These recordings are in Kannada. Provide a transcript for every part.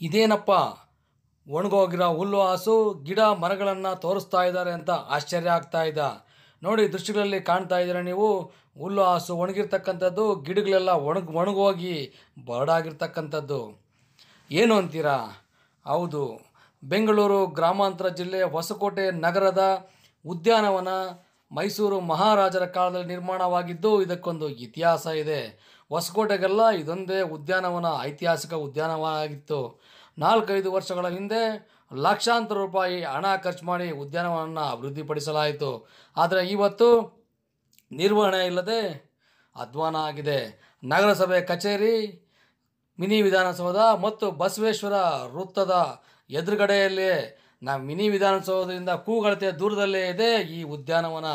ಇದೇನಪ್ಪ? ಒಣಗೋಗಿರೋ ಹುಲ್ಲು ಹಾಸು, ಗಿಡ ಮರಗಳನ್ನು ತೋರಿಸ್ತಾ ಇದ್ದಾರೆ ಅಂತ ಆಶ್ಚರ್ಯ ಆಗ್ತಾ ಇದೆ. ನೋಡಿ ದೃಶ್ಯಗಳಲ್ಲಿ ಕಾಣ್ತಾ ಇದ್ದೀರ ನೀವು? ಹುಲ್ಲು ಹಾಸು ಒಣಗಿರ್ತಕ್ಕಂಥದ್ದು, ಗಿಡಗಳೆಲ್ಲ ಒಣಗಿ, ಒಣಗೋಗಿ ಬರಡಾಗಿರ್ತಕ್ಕಂಥದ್ದು ಏನು ಅಂತೀರಾ? ಹೌದು. ಬೆಂಗಳೂರು ಗ್ರಾಮಾಂತರ ಜಿಲ್ಲೆ ಹೊಸಕೋಟೆ ನಗರದ ಉದ್ಯಾನವನ ಮೈಸೂರು ಮಹಾರಾಜರ ಕಾಲದಲ್ಲಿ ನಿರ್ಮಾಣವಾಗಿದ್ದು, ಇದಕ್ಕೊಂದು ಇತಿಹಾಸ ಇದೆ. ಹೊಸಕೋಟೆಗೆಲ್ಲ ಇದೊಂದೇ ಉದ್ಯಾನವನ, ಐತಿಹಾಸಿಕ ಉದ್ಯಾನವನ ಆಗಿತ್ತು. ನಾಲ್ಕೈದು ವರ್ಷಗಳ ಹಿಂದೆ ಲಕ್ಷಾಂತರ ರೂಪಾಯಿ ಹಣ ಖರ್ಚು ಮಾಡಿ ಉದ್ಯಾನವನವನ್ನು ಅಭಿವೃದ್ಧಿಪಡಿಸಲಾಯಿತು. ಆದರೆ ಇವತ್ತು ನಿರ್ವಹಣೆ ಇಲ್ಲದೆ ಅಧ್ವಾನ ಆಗಿದೆ. ನಗರಸಭೆ ಕಚೇರಿ, ಮಿನಿ ವಿಧಾನಸೌಧ ಮತ್ತು ಬಸವೇಶ್ವರ ವೃತ್ತದ ಎದುರುಗಡೆಯಲ್ಲೇ ನಾ ಮಿನಿ ವಿಧಾನಸೌಧದಿಂದ ಕೂಗಳತೆ ದೂರದಲ್ಲೇ ಇದೆ ಈ ಉದ್ಯಾನವನ.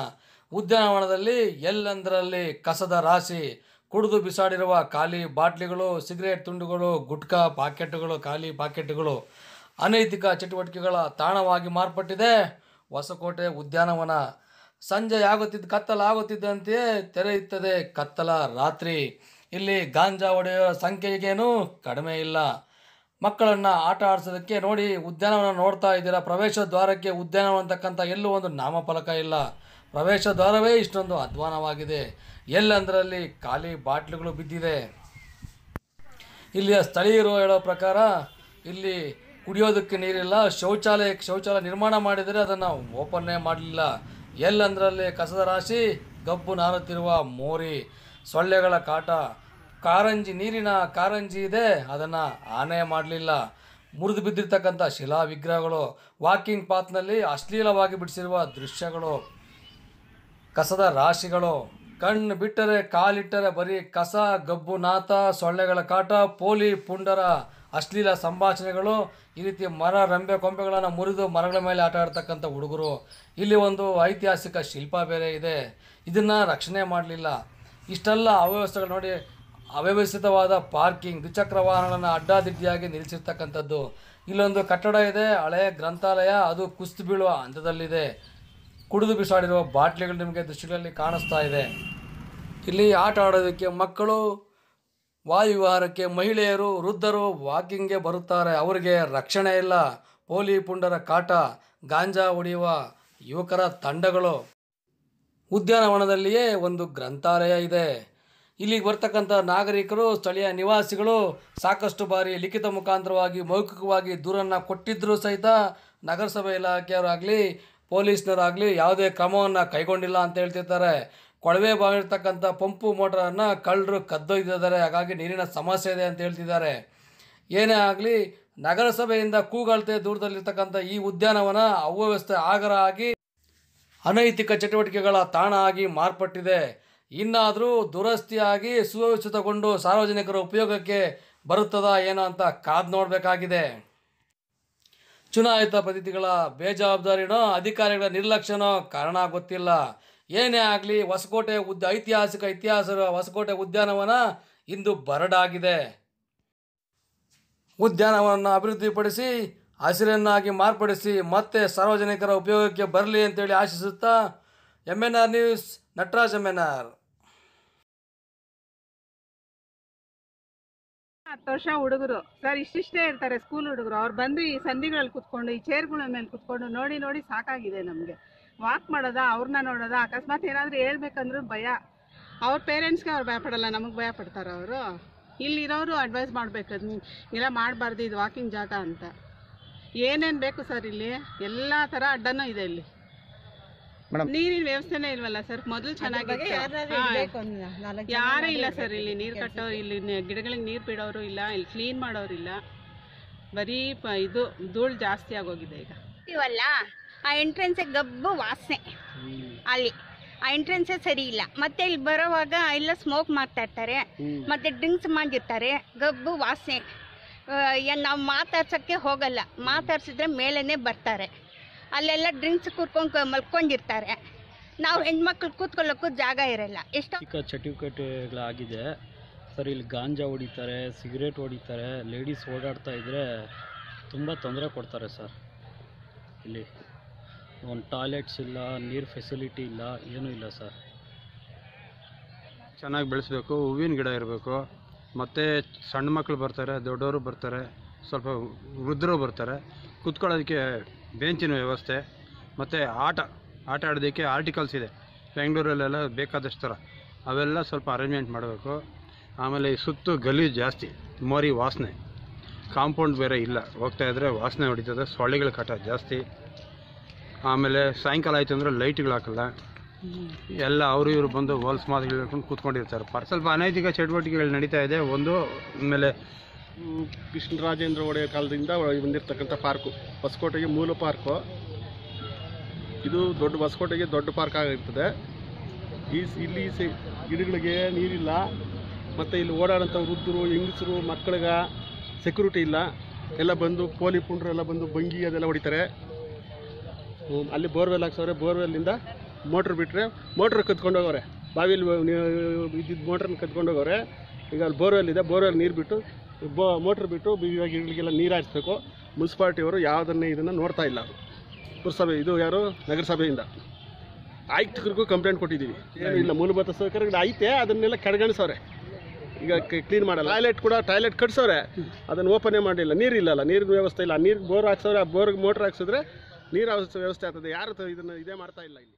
ಉದ್ಯಾನವನದಲ್ಲಿ ಎಲ್ಲೆಂದರಲ್ಲಿ ಕಸದ ರಾಶಿ ಕುಡಿದು ಬಿಸಾಡಿರುವ ಖಾಲಿ ಬಾಟ್ಲಿಗಳು, ಸಿಗರೇಟ್ ತುಂಡುಗಳು, ಗುಟ್ಕಾ ಪಾಕೆಟ್ಗಳು, ಖಾಲಿ ಪಾಕೆಟ್ಗಳು ಅನೈತಿಕ ಚಟುವಟಿಕೆಗಳ ತಾಣವಾಗಿ ಮಾರ್ಪಟ್ಟಿದೆ. ಹೊಸಕೋಟೆ ಉದ್ಯಾನವನ ಸಂಜೆ ಆಗುತ್ತಿದ್ದ ಕತ್ತಲಾಗುತ್ತಿದ್ದಂತೆಯೇ ತೆರೆಯುತ್ತದೆ ಕತ್ತಲ ರಾತ್ರಿ. ಇಲ್ಲಿ ಗಾಂಜಾ ಒಡೆಯುವ ಸಂಖ್ಯೆಗೇನು ಕಡಿಮೆ ಇಲ್ಲ. ಮಕ್ಕಳನ್ನು ಆಟ ಆಡಿಸೋದಕ್ಕೆ ನೋಡಿ ಉದ್ಯಾನವನ ನೋಡ್ತಾ ಇದ್ದೀರಾ. ಪ್ರವೇಶ ದ್ವಾರಕ್ಕೆ ಉದ್ಯಾನವನ ಅಂತಕ್ಕಂಥ ಎಲ್ಲೂ ಒಂದು ನಾಮಫಲಕ ಇಲ್ಲ. ಪ್ರವೇಶ ದ್ವಾರವೇ ಇಷ್ಟೊಂದು ಅಧ್ವಾನವಾಗಿದೆ. ಎಲ್ಲಂದರಲ್ಲಿ ಖಾಲಿ ಬಾಟ್ಲುಗಳು ಬಿದ್ದಿದೆ. ಇಲ್ಲಿಯ ಸ್ಥಳೀಯರು ಹೇಳೋ ಪ್ರಕಾರ ಇಲ್ಲಿ ಕುಡಿಯೋದಕ್ಕೆ ನೀರಿಲ್ಲ. ಶೌಚಾಲಯ ಶೌಚಾಲಯ ನಿರ್ಮಾಣ ಮಾಡಿದರೆ ಅದನ್ನು ಓಪನ್ನೇ ಮಾಡಲಿಲ್ಲ. ಎಲ್ಲಂದರಲ್ಲಿ ಕಸದ ರಾಶಿ? ಗಬ್ಬು ನಾರುತ್ತಿರುವ ಮೋರಿ. ಸೊಳ್ಳೆಗಳ ಕಾಟ. ಕಾರಂಜಿ, ನೀರಿನ ಕಾರಂಜಿ ಇದೆ. ಅದನ್ನು ಆನೆ ಮಾಡಲಿಲ್ಲ. ಮುರಿದು ಬಿದ್ದಿರ್ತಕ್ಕಂಥ ಶಿಲಾ ವಿಗ್ರಹಗಳು ವಾಕಿಂಗ್ ಪಾತ್ನಲ್ಲಿ ಅಶ್ಲೀಲವಾಗಿ ಬಿಡಿಸಿರುವ ದೃಶ್ಯಗಳು. ಕಸದ ರಾಶಿಗಳು. ಕಣ್ಣು ಬಿಟ್ಟರೆ ಕಾಲಿಟ್ಟರೆ ಬರೀ ಕಸ, ಗಬ್ಬು, ನಾತ, ಸೊಳ್ಳೆಗಳ ಕಾಟ, ಪೋಲಿ, ಪುಂಡರ ಅಶ್ಲೀಲ ಸಂಭಾಷಣೆಗಳು. ಈ ರೀತಿ ಮರ, ರಂಬೆ, ಕೊಂಬೆಗಳನ್ನು ಮುರಿದು ಮರಗಳ ಮೇಲೆ ಆಟ ಆಡ್ತಕ್ಕಂಥ ಹುಡುಗರು. ಇಲ್ಲಿ ಒಂದು ಐತಿಹಾಸಿಕ ಶಿಲ್ಪ ಬೇರೆ ಇದೆ. ಇದನ್ನು ರಕ್ಷಣೆ ಮಾಡಲಿಲ್ಲ. ಇಷ್ಟೆಲ್ಲ ಅವ್ಯವಸ್ಥೆಗಳು ನೋಡಿ, ಅವ್ಯವಸ್ಥಿತವಾದ ಪಾರ್ಕಿಂಗ್, ದ್ವಿಚಕ್ರ ವಾಹನಗಳನ್ನು ಅಡ್ಡಾದಿಡ್ಡಿಯಾಗಿ ನಿಲ್ಲಿಸಿರ್ತಕ್ಕಂಥದ್ದು. ಇಲ್ಲೊಂದು ಕಟ್ಟಡ ಇದೆ ಹಳೆಯ ಗ್ರಂಥಾಲಯ, ಅದು ಕುಸ್ತು ಬೀಳುವ ಹಂತದಲ್ಲಿದೆ. ಕುಡಿದು ಬಿಸಾಡಿರುವ ಬಾಟ್ಲಿಗಳು ನಿಮಗೆ ದೃಶ್ಯಗಳಲ್ಲಿ ಕಾಣಿಸ್ತಾ ಇದೆ. ಇಲ್ಲಿ ಆಟ ಆಡೋದಕ್ಕೆ ಮಕ್ಕಳು, ವಾಯುವಿಹಾರಕ್ಕೆ ಮಹಿಳೆಯರು, ವೃದ್ಧರು ವಾಕಿಂಗ್ಗೆ ಬರುತ್ತಾರೆ. ಅವರಿಗೆ ರಕ್ಷಣೆ ಇಲ್ಲ. ಪೋಲಿ ಪುಂಡರ ಕಾಟ, ಗಾಂಜಾ ಹೊಡೆಯುವ ಯುವಕರ ತಂಡಗಳು. ಉದ್ಯಾನವನದಲ್ಲಿಯೇ ಒಂದು ಗ್ರಂಥಾಲಯ ಇದೆ. ಇಲ್ಲಿಗೆ ಬರ್ತಕ್ಕಂಥ ನಾಗರಿಕರು, ಸ್ಥಳೀಯ ನಿವಾಸಿಗಳು ಸಾಕಷ್ಟು ಬಾರಿ ಲಿಖಿತ ಮುಖಾಂತರವಾಗಿ, ಮೌಖಿಕವಾಗಿ ದೂರನ್ನು ಕೊಟ್ಟಿದ್ದರೂ ಸಹಿತ ನಗರಸಭೆ ಇಲಾಖೆಯವರಾಗಲಿ ಪೊಲೀಸ್ನವರಾಗಲಿ ಯಾವುದೇ ಕ್ರಮವನ್ನು ಕೈಗೊಂಡಿಲ್ಲ ಅಂತ ಹೇಳ್ತಿರ್ತಾರೆ. ಕೊಳವೆ ಬಾವಿರ್ತಕ್ಕಂಥ ಪಂಪು ಮೋಟ್ರನ್ನು ಕಳ್ಳರು ಕದ್ದೊಯ್ದಿದ್ದಾರೆ. ಹಾಗಾಗಿ ನೀರಿನ ಸಮಸ್ಯೆ ಇದೆ ಅಂತ ಹೇಳ್ತಿದ್ದಾರೆ. ಏನೇ ಆಗಲಿ, ನಗರಸಭೆಯಿಂದ ಕೂಗಳತೆ ದೂರದಲ್ಲಿರ್ತಕ್ಕಂಥ ಈ ಉದ್ಯಾನವನ ಅವ್ಯವಸ್ಥೆ ಆಗರ ಆಗಿ ಅನೈತಿಕ ಚಟುವಟಿಕೆಗಳ ತಾಣ ಆಗಿ ಮಾರ್ಪಟ್ಟಿದೆ. ಇನ್ನಾದರೂ ದುರಸ್ತಿಯಾಗಿ ಸುವ್ಯವಸ್ಥಿತಗೊಂಡು ಸಾರ್ವಜನಿಕರ ಉಪಯೋಗಕ್ಕೆ ಬರುತ್ತದಾ ಏನೋ ಅಂತ ಕಾದು ನೋಡಬೇಕಾಗಿದೆ. ಚುನಾಯಿತ ಪ್ರತಿನಿಧಿಗಳ ಬೇಜವಾಬ್ದಾರಿನೋ ಅಧಿಕಾರಿಗಳ ನಿರ್ಲಕ್ಷ್ಯನೋ ಕಾರಣ ಗೊತ್ತಿಲ್ಲ. ಏನೇ ಆಗಲಿ, ಹೊಸಕೋಟೆ ಉದ್, ಐತಿಹಾಸಿಕ ಇತಿಹಾಸ ಹೊಸಕೋಟೆ ಉದ್ಯಾನವನ ಇಂದು ಬರಡಾಗಿದೆ. ಉದ್ಯಾನವನವನ್ನು ಅಭಿವೃದ್ಧಿಪಡಿಸಿ, ಹಸಿರನ್ನಾಗಿ ಮಾರ್ಪಡಿಸಿ ಮತ್ತೆ ಸಾರ್ವಜನಿಕರ ಉಪಯೋಗಕ್ಕೆ ಬರಲಿ ಅಂತೇಳಿ ಆಶಿಸುತ್ತಾ M N R news Nataraj M N R ಹತ್ತು ವರ್ಷ ಹುಡುಗರು. ಸರ್, ಇಷ್ಟಿಷ್ಟೇ ಇರ್ತಾರೆ ಸ್ಕೂಲ್ ಹುಡುಗರು. ಅವ್ರು ಬಂದು ಈ ಸಂಧಿಗಳಲ್ಲಿ ಕುತ್ಕೊಂಡು, ಈ ಚೇರ್ಗಳ ಮೇಲೆ ಕುತ್ಕೊಂಡು ನೋಡಿ ನೋಡಿ ಸಾಕಾಗಿದೆ ನಮಗೆ. ವಾಕ್ ಮಾಡೋದಾ ಅವ್ರನ್ನ ನೋಡೋದಾ, ಅಕಸ್ಮಾತ್ ಏನಾದರೂ ಹೇಳ್ಬೇಕಂದ್ರೂ ಭಯ. ಅವ್ರ ಪೇರೆಂಟ್ಸ್ಗೆ ಅವ್ರು ಭಯ ಪಡಲ್ಲ ನಮಗೆ ಭಯ ಪಡ್ತಾರೆ ಅವರು. ಇಲ್ಲಿರೋರು ಅಡ್ವೈಸ್ ಮಾಡಬೇಕು ಇಲ್ಲ, ಮಾಡಬಾರ್ದು, ಇದು ವಾಕಿಂಗ್ ಜಾಗ ಅಂತ. ಏನೇನು ಬೇಕು ಸರ್ ಇಲ್ಲಿ? ಎಲ್ಲ ಥರ ಅಡ್ಡನೂ ಇದೆ ಇಲ್ಲಿ. ನೀರಿನ ವ್ಯವಸ್ಥೆನೇ ಇಲ್ವಲ್ಲ ಸರ್? ಮೊದಲು ಚೆನ್ನಾಗಿತ್ತು. ಯಾರೇ ಯಾರೂ ಇಲ್ಲ ಸರ್ ಇಲ್ಲಿ ನೀರ್ ಕಟ್ಟೋರು ಇಲ್ಲಿ ಗಿಡಗಳಿಗೆ ನೀರು ಬಿಡೋರು ಇಲ್ಲ ಇಲ್ಲಿ ಕ್ಲೀನ್ ಮಾಡೋರು ಇಲ್ಲ. ಬರೀ ಪ- ಇದು ಧೂಳು ಜಾಸ್ತಿ ಆಗೋಗಿದೆ ಈಗ. ಇವಲ್ಲ ಆ ಎಂಟ್ರೆನ್ಸ್ ಗಬ್ಬು ವಾಸನೆ. ಅಲ್ಲಿ. ಆ ಎಂಟ್ರೆನ್ಸೇ ಸರಿ ಇಲ್ಲ. ಮತ್ತೆ ಇಲ್ಲಿ ಬರೋವಾಗ ಎಲ್ಲ ಸ್ಮೋಕ್ ಮಾಡ್ತಾ ಇರ್ತಾರೆ. ಮತ್ತೆ ಡ್ರಿಂಕ್ಸ್ ಮಾಡಿರ್ತಾರೆ. ಗಬ್ಬು ವಾಸನೆ. ನಾವು ಮಾತಾಡ್ಸೋಕ್ಕೆ ಹೋಗಲ್ಲ. ಮಾತಾಡ್ಸಿದ್ರೆ ಮೇಲೇನೆ ಬರ್ತಾರೆ. ಅಲ್ಲೆಲ್ಲ ಡ್ರಿಂಕ್ಸ್ ಕುರ್ಕೊಂಡು ಮಲ್ಕೊಂಡಿರ್ತಾರೆ. ನಾವು ಹೆಣ್ಮಕ್ಳು ಕೂತ್ಕೊಳ್ಳೋಕ್ಕೂ ಜಾಗ ಇರಲ್ಲ. ಎಷ್ಟು ಚಿಕ್ಕ ಚಟುವಟಿಕೆಗಳಾಗಿದೆ. ಸರ್ ಇಲ್ಲಿ ಗಾಂಜಾ ಹೊಡಿತಾರೆ ಸಿಗರೇಟ್ ಹೊಡಿತಾರೆ ಲೇಡೀಸ್ ಓಡಾಡ್ತಾ ಇದ್ದರೆ ತುಂಬ ತೊಂದರೆ ಕೊಡ್ತಾರೆ ಸರ್. ಇಲ್ಲಿ ಒಂದು ಟಾಯ್ಲೆಟ್ಸ್ ಇಲ್ಲ ನೀರು ಫೆಸಿಲಿಟಿ ಇಲ್ಲ ಏನೂ ಇಲ್ಲ ಸರ್. ಚೆನ್ನಾಗಿ ಬೆಳೆಸಬೇಕು ಹೂವಿನ ಗಿಡ ಇರಬೇಕು. ಮತ್ತು ಸಣ್ಣ ಮಕ್ಕಳು ಬರ್ತಾರೆ ದೊಡ್ಡವರು ಬರ್ತಾರೆ ಸ್ವಲ್ಪ ವೃದ್ಧರು ಬರ್ತಾರೆ. ಕೂತ್ಕೊಳ್ಳೋದಕ್ಕೆ ಬೆಂಚಿನ ವ್ಯವಸ್ಥೆ, ಮತ್ತು ಆಟ ಆಟ ಆಡೋದಕ್ಕೆ ಆರ್ಟಿಕಲ್ಸ್ ಇದೆ. ಬೆಂಗಳೂರಲ್ಲೆಲ್ಲ ಬೇಕಾದಷ್ಟು ಥರ. ಅವೆಲ್ಲ ಸ್ವಲ್ಪ ಅರೇಂಜ್ಮೆಂಟ್ ಮಾಡಬೇಕು. ಆಮೇಲೆ ಈ ಸುತ್ತು ಗಲೀಜು ಜಾಸ್ತಿ, ಮೋರಿ ವಾಸನೆ. ಕಾಂಪೌಂಡ್ ಬೇರೆ ಇಲ್ಲ. ಹೋಗ್ತಾ ಇದ್ದರೆ ವಾಸನೆ ಹೊಡಿತದೆ, ಸೊಳ್ಳೆಗಳ ಕಾಟ ಜಾಸ್ತಿ. ಆಮೇಲೆ ಸಾಯಂಕಾಲ ಆಯಿತು ಅಂದರೆ ಲೈಟ್ಗಳು ಹಾಕಲ್ಲ. ಎಲ್ಲ ಅವರು ಇವರು ಬಂದು ಹೋಲ್ಸ್ ಮಾತುಗಳು ಹೇಳ್ಕೊಂಡು ಕೂತ್ಕೊಂಡಿರ್ತಾರೆ. ಸ್ವಲ್ಪ ಅನೈತಿಕ ಚಟುವಟಿಕೆಗಳು ನಡೀತಾ ಇದೆ. ಒಂದು, ಆಮೇಲೆ ಕೃಷ್ಣರಾಜೇಂದ್ರ ಒಡೆಯರ್ ಕಾಲದಿಂದ ಬಂದಿರತಕ್ಕಂಥ ಪಾರ್ಕು. ಹೊಸಕೋಟೆಗೆ ಮೂಲ ಪಾರ್ಕು. ಇದು ದೊಡ್ಡ, ಹೊಸಕೋಟೆಗೆ ದೊಡ್ಡ ಪಾರ್ಕ್ ಆಗಿರ್ತದೆ. ಈ ಇಲ್ಲಿ ಗಿಡಗಳಿಗೆ ನೀರಿಲ್ಲ. ಮತ್ತು ಇಲ್ಲಿ ಓಡಾಡೋಂಥ ವೃದ್ಧರು, ಹೆಂಗಸರು, ಮಕ್ಕಳಿಗೆ ಸೆಕ್ಯೂರಿಟಿ ಇಲ್ಲ. ಎಲ್ಲ ಬಂದು ಪೋಲಿ ಪುಂಡ್ರು ಎಲ್ಲ ಬಂದು ಬಂಗಿ ಅದೆಲ್ಲ ಹೊಡಿತಾರೆ. ಅಲ್ಲಿ ಬೋರ್ವೆಲ್ ಹಾಕ್ಸವ್ರೆ ಬೋರ್ವೆಲ್ಲಿಂದ ಮೋಟ್ರ್ ಬಿಟ್ಟರೆ ಮೋಟ್ರ್ ಕತ್ಕೊಂಡು ಹೋಗವ್ರೆ ಬಾವಿಲಿ ಇದ್ದಿದ್ದು ಮೋಟ್ರನ್ನ ಕತ್ಕೊಂಡು ಹೋಗವ್ರೆ ಈಗ ಅಲ್ಲಿ ಬೋರ್ವೆಲ್ ಇದೆ ಬೋರ್ವೆಲ್ ನೀರು ಬಿಟ್ಟು, ಬೋ ಮೋಟ್ರ್ ಬಿಟ್ಟು ಇವಾಗ ಗಿಡಗಳಿಗೆಲ್ಲ ನೀರು ಹಾಯಿಸ್ಬೇಕು ಮುನ್ಸಿಪಾಲ್ಟಿಯವರು ಯಾವುದನ್ನೇ ಇದನ್ನು ನೋಡ್ತಾ ಇಲ್ಲ. ಪುರಸಭೆ, ಇದು ಯಾರು? ನಗರಸಭೆಯಿಂದ. ಆಯುಕ್ತರಿಗೂ ಕಂಪ್ಲೇಂಟ್ ಕೊಟ್ಟಿದ್ದೀವಿ. ಇಲ್ಲ, ಮೂಲಭೂತ ಸೌಕರ್ಯಗಳು ಐತೆ, ಅದನ್ನೆಲ್ಲ ಕಡೆಗಣಿಸೋರೆ ಈಗ ಕ್ಲೀನ್ ಮಾಡಲ್ಲ. ಟಾಯ್ಲೆಟ್ ಕೂಡ ಟಾಯ್ಲೆಟ್ ಕಟ್ಸವ್ರೆ. ಅದನ್ನು ಓಪನೇ ಮಾಡಿಲ್ಲ ನೀರು ಇಲ್ಲಲ್ಲ, ನೀರಿನ ವ್ಯವಸ್ಥೆ ಇಲ್ಲ. ನೀರು ಬೋರ್ ಹಾಕ್ಸವ್ರೆ, ಆ ಬೋರ್ಗೆ ಮೋಟ್ರ್ ಹಾಕ್ಸಿದ್ರೆ ನೀರು ವ್ಯವಸ್ಥೆ ಆಗ್ತದೆ. ಯಾರು ಇದನ್ನು ಇದೇ ಮಾಡ್ತಾ ಇಲ್ಲ ಇಲ್ಲಿ.